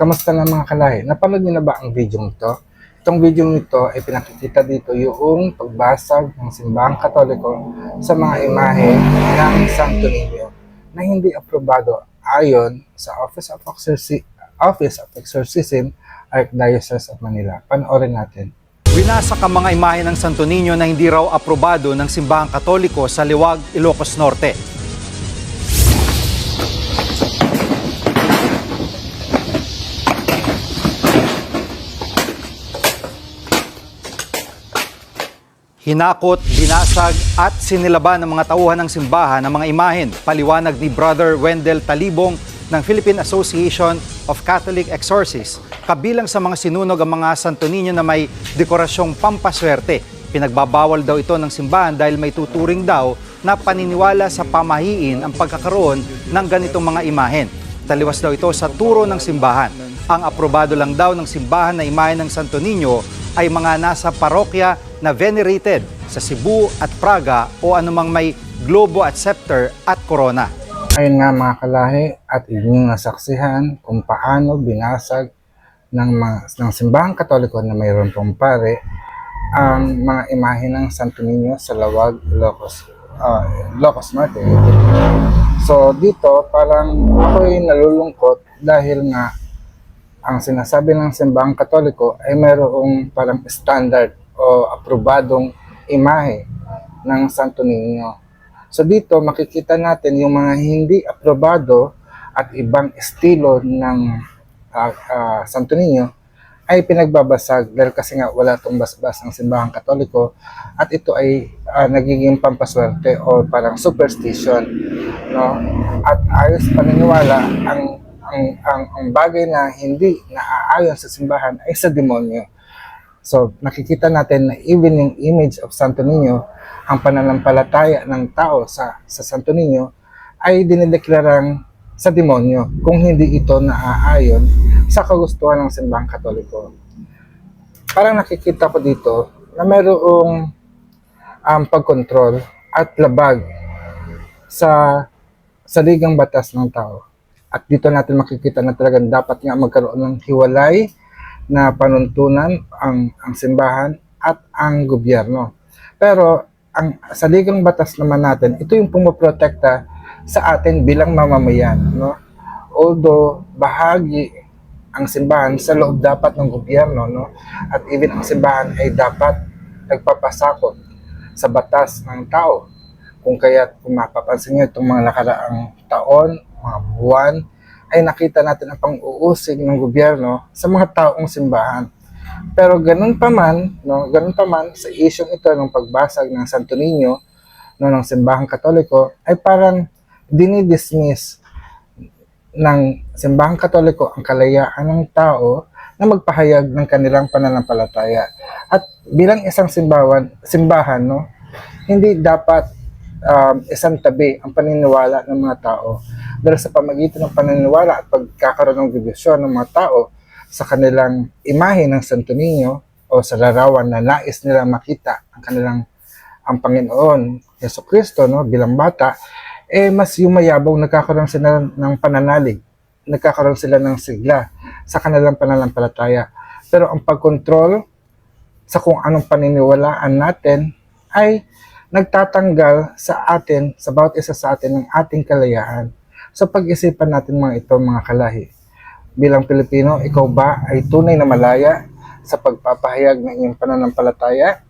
Kamusta na mga kalahi? Napanood niyo na ba ang video nito? Itong video nito ay pinakikita dito yung pagbasag ng simbahang katoliko sa mga imahe ng Santo Niño na hindi aprobado ayon sa Office of Exorcism, Office of Exorcism Archdiocese of Manila. Panoorin natin. Winasak ang mga imahe ng Santo Niño na hindi raw aprobado ng simbahang katoliko sa Liwag, Ilocos Norte. Hinakot, binasag at sinilaban ng mga tauhan ng simbahan ng mga imahen. Paliwanag ni Brother Wendell Talibong ng Philippine Association of Catholic Exorcists. Kabilang sa mga sinunog ang mga Santo Niño na may dekorasyong pampaswerte. Pinagbabawal daw ito ng simbahan dahil may tuturing daw na paniniwala sa pamahiin ang pagkakaroon ng ganitong mga imahen. Taliwas daw ito sa turo ng simbahan. Ang aprobado lang daw ng simbahan na imahe ng Santo Niño ay mga nasa parokya na venerated sa Cebu at Praga o anumang may globo at scepter at corona. Ayun nga mga kalahi at inyong nasaksihan kung paano binasag ng, mga, ng simbahang katoliko na mayroon pong pare ang mga imahe ng Santo Niño sa Lawag, Ilocos, uh, Ilocos Norte. So dito parang ako'y nalulungkot dahil nga ang sinasabi ng simbahang katoliko ay mayroong parang standard o aprobadong imahe ng Santo Niño. So dito makikita natin yung mga hindi aprobado at ibang estilo ng ah, ah, Santo Niño ay pinagbabasag dahil kasi nga wala tong basbas ng simbahang katoliko at ito ay ah, nagiging pampaswerte o parang superstition no at ayos paniniwala ang ang ang, ang bagay na hindi naaayon sa simbahan ay sa demonyo So, nakikita natin na even yung image of Santo Niño, ang pananampalataya ng tao sa, sa Santo Niño, ay dinideklarang sa demonyo kung hindi ito naaayon sa kagustuhan ng simbahang katoliko. Parang nakikita ko dito na mayroong um, pagkontrol at labag sa saligang batas ng tao. At dito natin makikita na talagang dapat nga magkaroon ng hiwalay na panuntunan ang, ang simbahan at ang gobyerno. Pero ang saligang batas naman natin, ito yung pumoprotekta sa atin bilang mamamayan. No? Although bahagi ang simbahan sa loob dapat ng gobyerno, no? at even ang simbahan ay dapat nagpapasakot sa batas ng tao. Kung kaya kung mapapansin nyo itong mga nakaraang taon, buwan, ay nakita natin ang pang-uusig ng gobyerno sa mga taong simbahan. Pero ganun pa man, no, ganun pa man sa isyong ito ng pagbasag ng Santo Niño no, ng simbahang katoliko ay parang dinidismiss ng simbahang katoliko ang kalayaan ng tao na magpahayag ng kanilang pananampalataya. At bilang isang simbahan, simbahan no, hindi dapat um, isang tabi ang paniniwala ng mga tao dahil sa pamagitan ng paniniwala at pagkakaroon ng dibisyon ng mga tao sa kanilang imahe ng Santo Niño o sa larawan na nais nilang makita ang kanilang ang Panginoon Yeso Kristo no bilang bata eh mas yumayabong nagkakaroon sila ng pananalig nagkakaroon sila ng sigla sa kanilang pananampalataya pero ang pagkontrol sa kung anong paniniwalaan natin ay nagtatanggal sa atin, sa bawat isa sa atin ng ating kalayahan. So pag-isipan natin mga ito mga kalahi. Bilang Pilipino, ikaw ba ay tunay na malaya sa pagpapahayag ng iyong pananampalataya?